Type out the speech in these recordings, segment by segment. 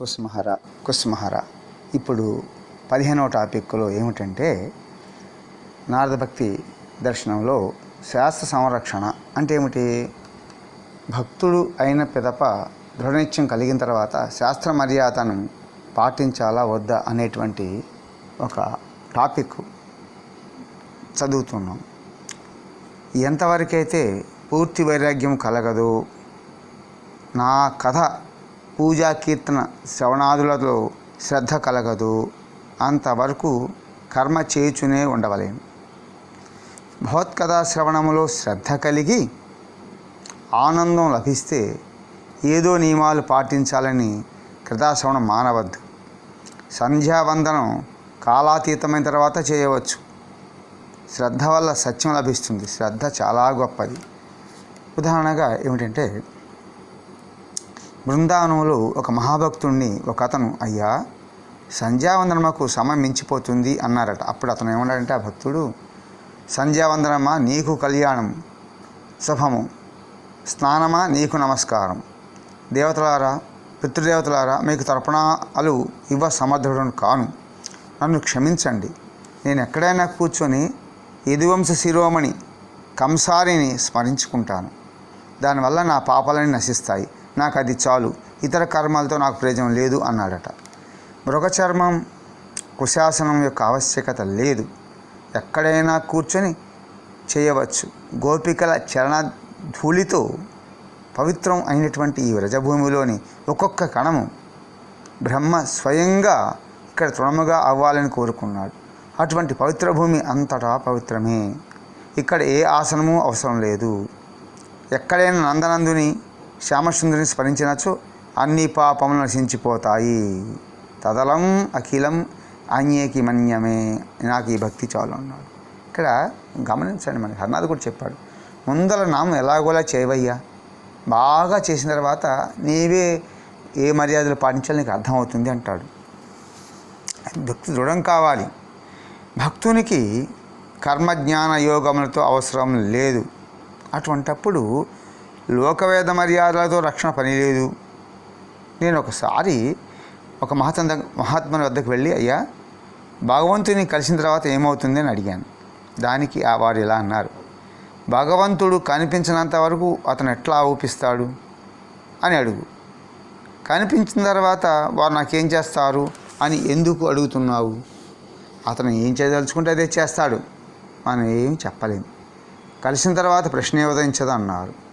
కుస్మహర కుస్మహర. ఇప్పుడు పదిహేనవ టాపిక్లో ఏమిటంటే నారద భక్తి దర్శనంలో శాస్త్ర సంరక్షణ అంటే ఏమిటి? భక్తుడు అయిన పిదప దృఢనిత్యం కలిగిన తర్వాత శాస్త్ర మర్యాదను పాటించాలా వద్దా అనేటువంటి ఒక టాపిక్ చదువుతున్నాం. ఎంతవరకైతే పూర్తి వైరాగ్యం కలగదు నా కథ పూజా కీర్తన శ్రవణాదులలో శ్రద్ధ కలగదు. అంతవరకు కర్మ చేయుచునే ఉండవలేను భగవత్కథా శ్రవణములో శ్రద్ధ కలిగి ఆనందం లభిస్తే ఏదో నియమాలు పాటించాలని కృతాశ్రవణం మానవద్దు. సంధ్యావందనం కాలాతీతమైన తర్వాత చేయవచ్చు. శ్రద్ధ వల్ల సత్యం లభిస్తుంది. శ్రద్ధ చాలా గొప్పది. ఉదాహరణగా ఏమిటంటే బృందావనంలో ఒక మహాభక్తుణ్ణి ఒక అతను అయ్యా సంధ్యావందనమకు సమయం మించిపోతుంది అన్నారట. అప్పుడు అతను ఏమన్నాడంటే ఆ భక్తుడు సంధ్యావందనమా నీకు కళ్యాణం శుభము స్నానమా నీకు నమస్కారం. దేవతలారా పితృదేవతలారా మీకు తర్పణాలు ఇవ్వ సమర్థుడను కాను. నన్ను క్షమించండి. నేను ఎక్కడైనా కూర్చొని యదువంశ శిరోమణి కంసారిని స్మరించుకుంటాను. దానివల్ల నా పాపాలని నశిస్తాయి. నాకు అది చాలు. ఇతర కర్మాలతో నాకు ప్రయోజనం లేదు అన్నాడట. మృగచర్మం కుశాసనం యొక్క ఆవశ్యకత లేదు. ఎక్కడైనా కూర్చొని చేయవచ్చు. గోపికల చరణ ధూళితో పవిత్రం అయినటువంటి ఈ వ్రజభూమిలోని ఒక్కొక్క కణము బ్రహ్మ స్వయంగా ఇక్కడ తృణముగా అవ్వాలని కోరుకున్నాడు. అటువంటి పవిత్ర భూమి అంతటా పవిత్రమే. ఇక్కడ ఏ ఆసనము అవసరం లేదు. ఎక్కడైనా నందనందుని శ్యామసుందరిని స్మరించినచో అన్ని పాపములు నశించిపోతాయి. తదలం అఖిలం అన్యేకి మన్యమే నాకు ఈ భక్తి చాలు అన్నాడు. ఇక్కడ గమనించండి మనకి హర్నాథ్ కూడా చెప్పాడు ముందల నామం ఎలాగోలా చేయవయ్యా. బాగా చేసిన తర్వాత నీవే ఏ మర్యాదలు పాటించాలి నీకు అర్థమవుతుంది అంటాడు. భక్తి దృఢం కావాలి. భక్తునికి కర్మజ్ఞాన యోగములతో అవసరం లేదు. అటువంటప్పుడు లోకవేద మర్యాదలతో రక్షణ పని లేదు నేను ఒకసారి ఒక మహాత్మ మహాత్ముని వద్దకు వెళ్ళి అయ్యా భగవంతుని కలిసిన తర్వాత ఏమవుతుంది అని అడిగాను. దానికి ఆ వారు ఇలా అన్నారు భగవంతుడు కనిపించినంత వరకు అతను ఎట్లా ఊపిస్తాడు? అని అడుగు. కనిపించిన తర్వాత వారు నాకేం చేస్తారు అని ఎందుకు అడుగుతున్నావు? అతను ఏం చేయదలుచుకుంటే అదే చేస్తాడు. మనం ఏం చెప్పలేము. కలిసిన తర్వాత ప్రశ్నే ఉదయించదు అన్నారు.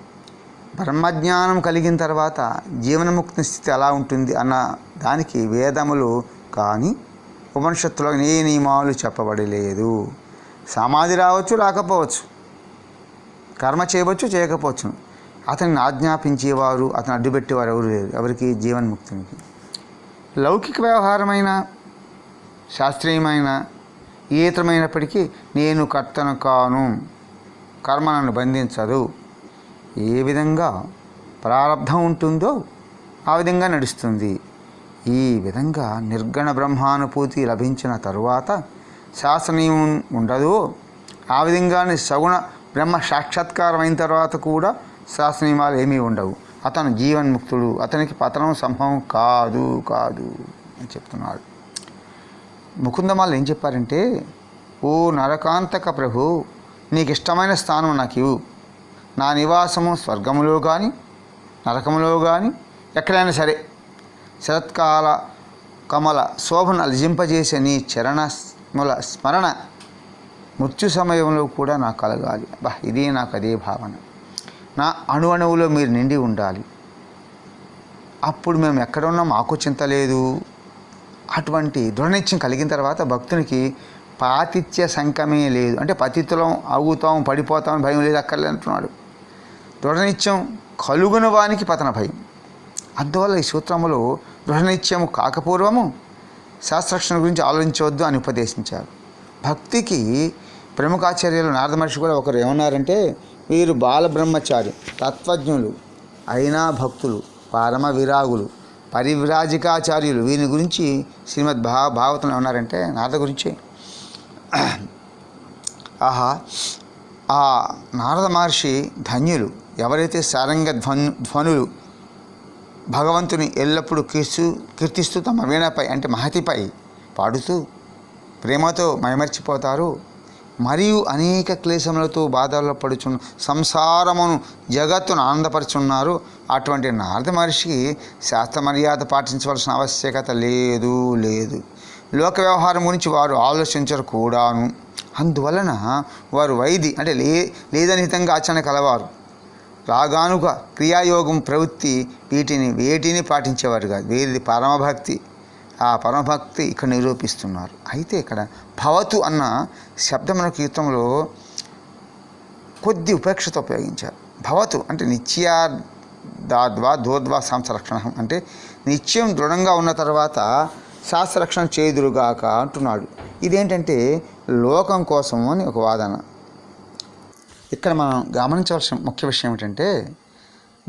బ్రహ్మజ్ఞానం కలిగిన తర్వాత జీవనముక్తి స్థితి ఎలా ఉంటుంది అన్న దానికి వేదములు కానీ ఉపనిషత్తులో ఏ నియమాలు చెప్పబడలేదు. సమాధి రావచ్చు రాకపోవచ్చు. కర్మ చేయవచ్చు చేయకపోవచ్చు. అతన్ని ఆజ్ఞాపించేవారు అతను అడ్డుపెట్టేవారు ఎవరు లేరు. ఎవరికి? జీవన్ముక్తునికి. లౌకిక వ్యవహారమైన శాస్త్రీయమైన ఈతమైనప్పటికీ నేను కర్తను కాను. కర్మ నన్ను బంధించదు. ఏ విధంగా ప్రారంధం ఉంటుందో ఆ విధంగా నడుస్తుంది. ఈ విధంగా నిర్గణ బ్రహ్మానుభూతి లభించిన తరువాత శాసనీయం ఉండదు ఆ విధంగానే సగుణ బ్రహ్మ సాక్షాత్కారం అయిన తర్వాత కూడా శాసనీయమాలు ఏమీ ఉండవు. అతను జీవన్ముక్తుడు అతనికి పతనం సంభవం కాదు కాదు అని చెప్తున్నాడు. ముకుందమాలు ఏం చెప్పారంటే ఓ నరకాంతక ప్రభు నీకు ఇష్టమైన స్థానం నాకు ఇవ్వు నా నివాసము స్వర్గములో కానీ నరకములో కానీ ఎక్కడైనా సరే శరత్కాల కమల శోభను అలిజింపజేసే నీ చరణముల స్మరణ మృత్యు సమయంలో కూడా నాకు కలగాలి. బా ఇదే నాకు అదే భావన. నా అణు అణువులో మీరు నిండి ఉండాలి. అప్పుడు మేము ఎక్కడ ఉన్నాం మాకు చింత లేదు. అటువంటి దృఢనిత్యం కలిగిన తర్వాత భక్తునికి పాతిత్య సంకమే లేదు. అంటే పతితులం అవుతాం పడిపోతాం భయం లేదు అక్కర్లేదు అంటున్నాడు. దృఢనిత్యం కలుగున వానికి పతన భయం. అందువల్ల ఈ సూత్రములో దృఢనిత్యము కాకపూర్వము శాస్త్రరక్షణ గురించి ఆలోచించవద్దు అని ఉపదేశించారు. భక్తికి ప్రముఖాచార్యులు నారద మహర్షి కూడా ఒకరు ఏమన్నారంటే వీరు బాలబ్రహ్మచారి తత్వజ్ఞులు అయినా భక్తులు పరమ విరాగులు పరివ్రాజికాచార్యులు వీరి గురించి శ్రీమద్ భా భాగవతంలో ఉన్నారంటే నారద గురించి ఆహా ఆ నారద మహర్షి ధన్యులు ఎవరైతే సారంగ ధ్వను ధ్వనులు భగవంతుని ఎల్లప్పుడూ కీర్చు కీర్తిస్తూ తమ వీణపై అంటే మహతిపై పాడుతూ ప్రేమతో మైమర్చిపోతారు. మరియు అనేక క్లేశములతో బాధల్లో పడుచున్న సంసారమును జగత్తును ఆనందపరుచున్నారు. అటువంటి నారద మహర్షికి శాస్త్ర మర్యాద పాటించవలసిన ఆవశ్యకత లేదు లేదు. లోక వ్యవహారం గురించి వారు ఆలోచించరు కూడాను. అందువలన వారు వైది అంటే లే లేదనిహితంగా ఆచరణ కలవారు. రాగానుక క్రియాయోగం ప్రవృత్తి వీటిని వేటిని పాటించేవారు కాదు. వీరిది పరమభక్తి. ఆ పరమభక్తి ఇక్కడ నిరూపిస్తున్నారు. అయితే ఇక్కడ భవతు అన్న శబ్దం మన కీర్తంలో కొద్ది ఉపేక్షతో ఉపయోగించారు. భవతు అంటే నిత్యా దాద్వా దోద్వా సంసరక్షణ అంటే నిత్యం దృఢంగా ఉన్న తర్వాత శాస్త్రరక్షణ చేదురుగాక అంటున్నాడు. ఇదేంటంటే లోకం కోసం అని ఒక వాదన. ఇక్కడ మనం గమనించవలసిన ముఖ్య విషయం ఏమిటంటే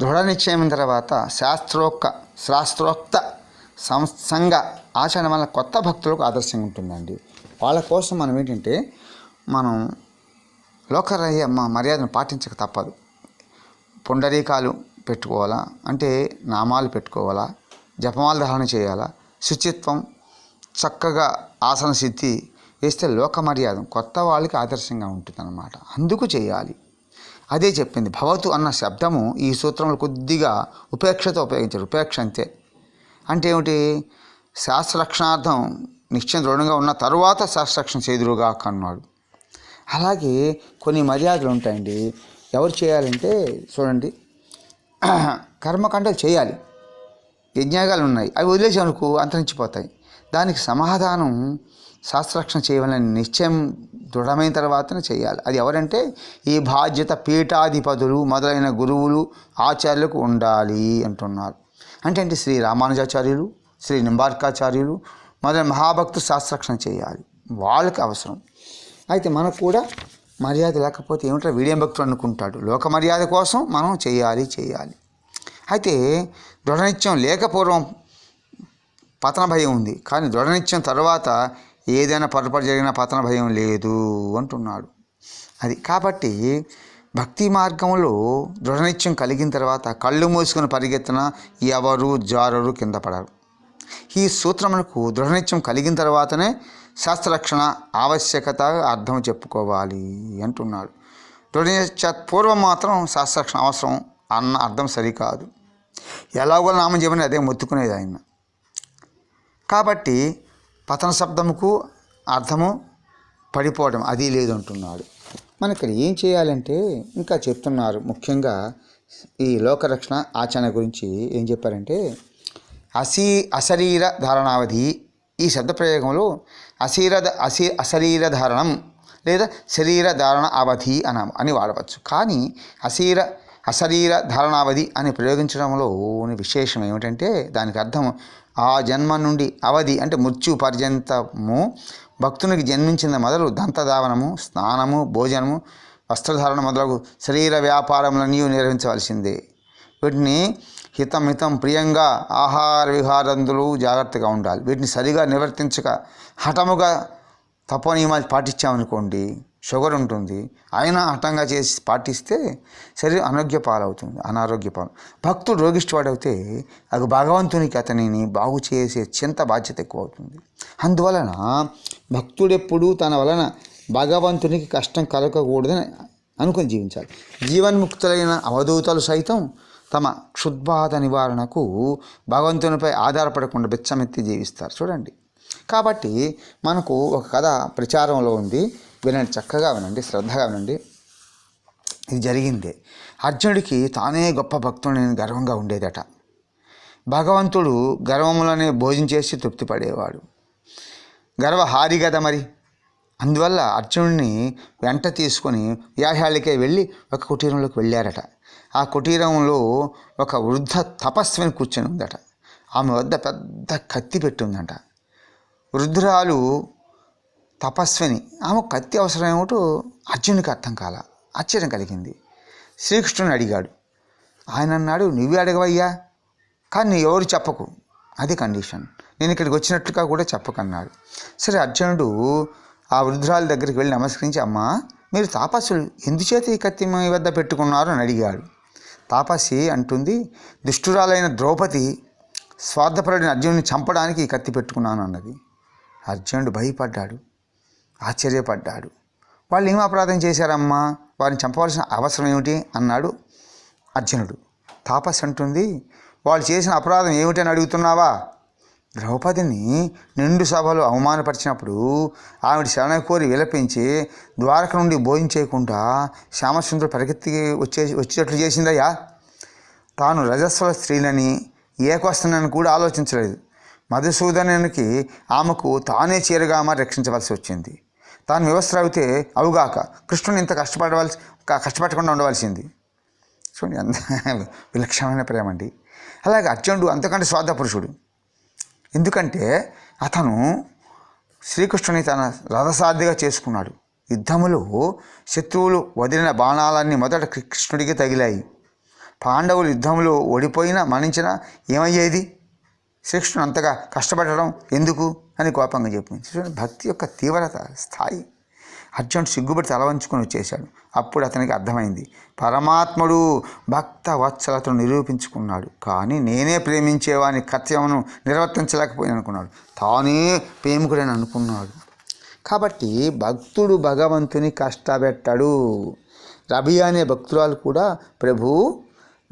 దృఢ నిశ్చయం తర్వాత శాస్త్రోక్త శాస్త్రోక్త సంసంగ ఆచరణ వల్ల కొత్త భక్తులకు ఆదర్శంగా ఉంటుందండి. వాళ్ళ కోసం మనం ఏంటంటే మనం లోకరయ్య మర్యాదను పాటించక తప్పదు. పుండరీకాలు పెట్టుకోవాలా? అంటే నామాలు పెట్టుకోవాలా? జపమాల ధారణ చేయాలా? శుచిత్వం చక్కగా ఆసన సిద్ధి వేస్తే లోక మర్యాద కొత్త వాళ్ళకి ఆదర్శంగా ఉంటుందన్నమాట. అందుకు చేయాలి. అదే చెప్పింది. భవతు అన్న శబ్దము ఈ సూత్రంలో కొద్దిగా ఉపేక్షతో ఉపయోగించారు. ఉపేక్ష అంతే. అంటే ఏమిటి? శాస్త్రరక్షణార్థం నిశ్చయం దృఢంగా ఉన్న తర్వాత శాస్త్రరక్షణ చేదురుగా అన్నాడు అలాగే కొన్ని మర్యాదలు ఉంటాయండి. ఎవరు చేయాలంటే చూడండి. కర్మకాండలు చేయాలి. యజ్ఞాగాలు ఉన్నాయి అవి వదిలేసామనుకో అంతరించిపోతాయి. దానికి సమాధానం శాస్త్రరక్షణ చేయవాలని నిశ్చయం దృఢమైన తర్వాతనే చేయాలి. అది ఎవరంటే ఈ బాధ్యత పీఠాధిపతులు మొదలైన గురువులు ఆచార్యులకు ఉండాలి అంటున్నారు. అంటే అంటే శ్రీ రామానుజాచార్యులు శ్రీ నింబార్కాచార్యులు మొదలైన మహాభక్తు శాస్త్రరక్షణ చేయాలి. వాళ్ళకి అవసరం. అయితే మనకు కూడా మర్యాద లేకపోతే ఏమిటో వీడియం భక్తుడు అనుకుంటాడు? లోక మర్యాద కోసం మనం చేయాలి చేయాలి. అయితే దృఢనిత్యం లేకపోవడం పతన భయం ఉంది. కానీ దృఢనిత్యం తర్వాత ఏదైనా పొరపాటు జరిగిన పతన భయం లేదు అంటున్నాడు. అది కాబట్టి భక్తి మార్గంలో దృఢనిత్యం కలిగిన తర్వాత కళ్ళు మూసుకుని పరిగెత్తిన ఎవరు జారరు కింద పడరు. ఈ సూత్రమునకు దృఢనిత్యం కలిగిన తర్వాతనే శాస్త్రరక్షణ ఆవశ్యకత అర్థం చెప్పుకోవాలి అంటున్నాడు. దృఢనిత్యాత్ పూర్వం మాత్రం శాస్త్రరక్షణ అవసరం అన్న అర్థం సరికాదు. ఎలాగో నామం చెప్పని అదే మొత్తుకునేది ఆయన. కాబట్టి పతన శబ్దముకు అర్థము పడిపోవడం అది లేదు అంటున్నాడు. మన ఇక్కడ ఏం చేయాలంటే ఇంకా చెప్తున్నారు ముఖ్యంగా ఈ లోకరక్షణ ఆచరణ గురించి ఏం చెప్పారంటే అశీ అశరీర ధారణావధి ఈ శబ్ద ప్రయోగంలో అశీర అశీ అశరీర ధారణం లేదా శరీర ధారణ అవధి అన అని వాడవచ్చు. కానీ అశీర అశరీర ధారణావధి అని ప్రయోగించడంలో విశేషం ఏమిటంటే దానికి అర్థం ఆ జన్మ నుండి అవధి అంటే మృత్యు పర్యంతము భక్తునికి జన్మించిన మొదలు దంతధావనము స్నానము భోజనము వస్త్రధారణ మొదలగు శరీర వ్యాపారములన్నీ నిర్వహించవలసిందే. వీటిని హితం హితం ప్రియంగా ఆహార విహారందులు జాగ్రత్తగా ఉండాలి. వీటిని సరిగా నిర్వర్తించక హఠముగా తపోనియమాలు పాటించామనుకోండి షుగర్ ఉంటుంది. అయినా హఠంగా చేసి పాటిస్తే శరీరం అనారోగ్య పాలవుతుంది అనారోగ్య పాలు. భక్తుడు రోగిష్టివాడవుతే అది భగవంతునికి అతనిని బాగు చేసే చింత బాధ్యత ఎక్కువ అవుతుంది అందువలన భక్తుడెప్పుడు తన వలన భగవంతునికి కష్టం కలగకూడదని అనుకుని జీవించాలి. జీవన్ముక్తులైన అవధూతలు సైతం తమ క్షుద్బాధ నివారణకు భగవంతునిపై ఆధారపడకుండా బిచ్చమెత్తి జీవిస్తారు. చూడండి. కాబట్టి మనకు ఒక కథ ప్రచారంలో ఉంది. వినండి చక్కగా వినండి శ్రద్ధగా వినండి. ఇది జరిగిందే. అర్జునుడికి తానే గొప్ప భక్తుడిని గర్వంగా ఉండేదట. భగవంతుడు గర్వములనే భోజనం చేసి తృప్తి పడేవాడు. గర్వహారి కదా మరి. అందువల్ల అర్జునుడిని వెంట తీసుకొని వ్యాహ్యాలకే వెళ్ళి ఒక కుటీరంలోకి వెళ్ళారట. ఆ కుటీరంలో ఒక వృద్ధ తపస్విని కూర్చొని ఉందట. ఆమె వద్ద పెద్ద కత్తి పెట్టి ఉందంట. వృద్ధురాలు తపస్విని. ఆమె కత్తి అవసరం ఏమిటో అర్జునుడికి అర్థం కాల. ఆశ్చర్యం కలిగింది. శ్రీకృష్ణుని అడిగాడు. ఆయన అన్నాడు నువ్వే అడగవయ్యా. కానీ నువ్వు ఎవరు చెప్పకు. అది కండిషన్. నేను ఇక్కడికి వచ్చినట్లుగా కూడా చెప్పకన్నాడు. సరే అర్జునుడు ఆ వృద్ధురాల దగ్గరికి వెళ్ళి నమస్కరించి అమ్మా మీరు తాపస్సులు ఎందుచేత ఈ కత్తి మీ వద్ద పెట్టుకున్నారు? అని అడిగాడు. తాపసి అంటుంది దుష్టురాలైన ద్రౌపది స్వార్థపరుడిని అర్జునుని చంపడానికి ఈ కత్తి పెట్టుకున్నాను అన్నది. అర్జునుడు భయపడ్డాడు. ఆశ్చర్యపడ్డాడు. వాళ్ళు ఏం అపరాధం చేశారమ్మా? వారిని చంపవలసిన అవసరం ఏమిటి? అన్నాడు అర్జునుడు. తాపస్ అంటుంది వాళ్ళు చేసిన అపరాధం ఏమిటని అడుగుతున్నావా? ద్రౌపదిని నిండు సభలో అవమానపరిచినప్పుడు ఆవిడ శరణ కోరి విలపించి ద్వారక నుండి భోజించేయకుండా శ్యామసుందరు పరిగెత్తి వచ్చే వచ్చేటట్లు చేసిందయ్యా. తాను రజస్వల స్త్రీలని ఏకొస్తానని కూడా ఆలోచించలేదు. మధుసూదనునికి ఆమెకు తానే చీరగామ రక్షించవలసి వచ్చింది. తాను వివస్త్రవితే అవుగాక. కృష్ణుని ఇంత కష్టపడవలసి కష్టపడకుండా ఉండవలసింది. చూడండి అంత విలక్షణమైన ప్రేమ అండి. అలాగే అర్జునుడు అంతకంటే స్వార్థ పురుషుడు. ఎందుకంటే అతను శ్రీకృష్ణుని తన రథసార్థిగా చేసుకున్నాడు. యుద్ధములో శత్రువులు వదిలిన బాణాలన్నీ మొదట కృష్ణుడికి తగిలాయి. పాండవులు యుద్ధంలో ఓడిపోయినా మరణించినా ఏమయ్యేది? శ్రీకృష్ణుడు అంతగా కష్టపడడం ఎందుకు అని కోపంగా చెప్పింది. చూడండి భక్తి యొక్క తీవ్రత స్థాయి. అర్జునుడు సిగ్గుపడి తలవంచుకొని వచ్చేశాడు. అప్పుడు అతనికి అర్థమైంది పరమాత్ముడు భక్త వత్సలతను నిరూపించుకున్నాడు. కానీ నేనే ప్రేమించేవాని కర్తవ్యమును నిర్వర్తించలేకపోయాను అనుకున్నాడు తానే ప్రేమికుడని అనుకున్నాడు. కాబట్టి భక్తుడు భగవంతుని కష్టపెట్టాడు. రబి అనే భక్తురాలు కూడా ప్రభు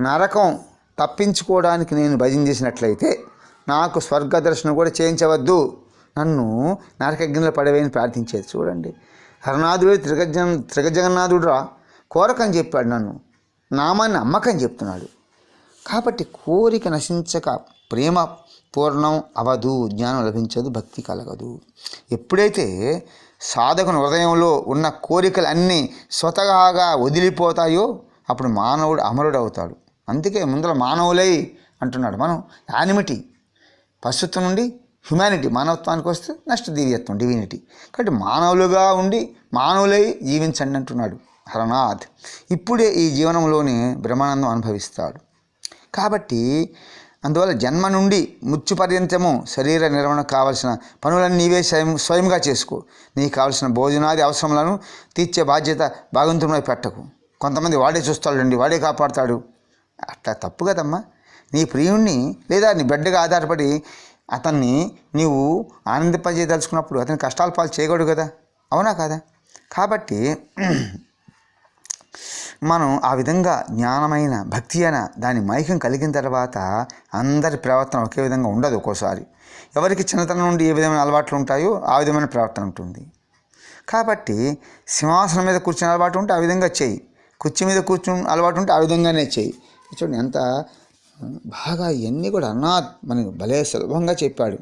నరకం తప్పించుకోవడానికి నేను భజన చేసినట్లయితే నాకు స్వర్గ దర్శనం కూడా చేయించవద్దు. నన్ను నరకగ్నిలో పడవేయని ప్రార్థించేది. చూడండి. హరనాథుడు త్రిగజ త్రిగజగన్నాథుడు రా కోరకని చెప్పాడు నన్ను. నామాన్ని అమ్మకని చెప్తున్నాడు. కాబట్టి కోరిక నశించక ప్రేమ పూర్ణం అవదు జ్ఞానం లభించదు భక్తి కలగదు. ఎప్పుడైతే సాధకుని హృదయంలో ఉన్న కోరికలు అన్నీ స్వతహాగా వదిలిపోతాయో అప్పుడు మానవుడు అమరుడు అవుతాడు అందుకే ముందర మానవులై అంటున్నాడు. మనం యానిమిటీ పశుత్వం నుండి హ్యుమానిటీ మానవత్వానికి వస్తే నెక్స్ట్ దివ్యత్వం డివినిటీ. కాబట్టి మానవులుగా ఉండి మానవులై జీవించండి అంటున్నాడు హరనాథ్. ఇప్పుడే ఈ జీవనంలోనే బ్రహ్మానందం అనుభవిస్తాడు. కాబట్టి అందువల్ల జన్మ నుండి మృత్యు పర్యంతము శరీర నిర్వహణ కావలసిన పనులను నీవే స్వయం స్వయంగా చేసుకో. నీకు కావలసిన భోజనాది అవసరములను తీర్చే బాధ్యత భాగవంతుమై పెట్టకు. కొంతమంది వాడే చూస్తాడండి వాడే కాపాడుతాడు. అట్లా తప్పు కదమ్మా. నీ ప్రియుణ్ణి లేదా నీ బిడ్డగా ఆధారపడి అతన్ని నీవు ఆనందింపజేయదలుచుకున్నప్పుడు అతని కష్టాల పాలు చేయకూడదు కదా? అవునా కదా? కాబట్టి మనం ఆ విధంగా జ్ఞానమైన భక్తి అయిన దాని మైకం కలిగిన తర్వాత అందరి ప్రవర్తన ఒకే విధంగా ఉండదు ఒక్కోసారి. ఎవరికి చిన్నతనం నుండి ఏ విధమైన అలవాట్లు ఉంటాయో ఆ విధమైన ప్రవర్తన ఉంటుంది. కాబట్టి సింహాసనం మీద కూర్చుని అలవాటు ఉంటే ఆ విధంగా చేయి. కుర్చీ మీద కూర్చుని అలవాటు ఉంటే ఆ విధంగానే చేయి. చూడండి ఎంత బాగా ఇవన్నీ కూడా అన్నా మనకి భలే సులభంగా చెప్పాడు.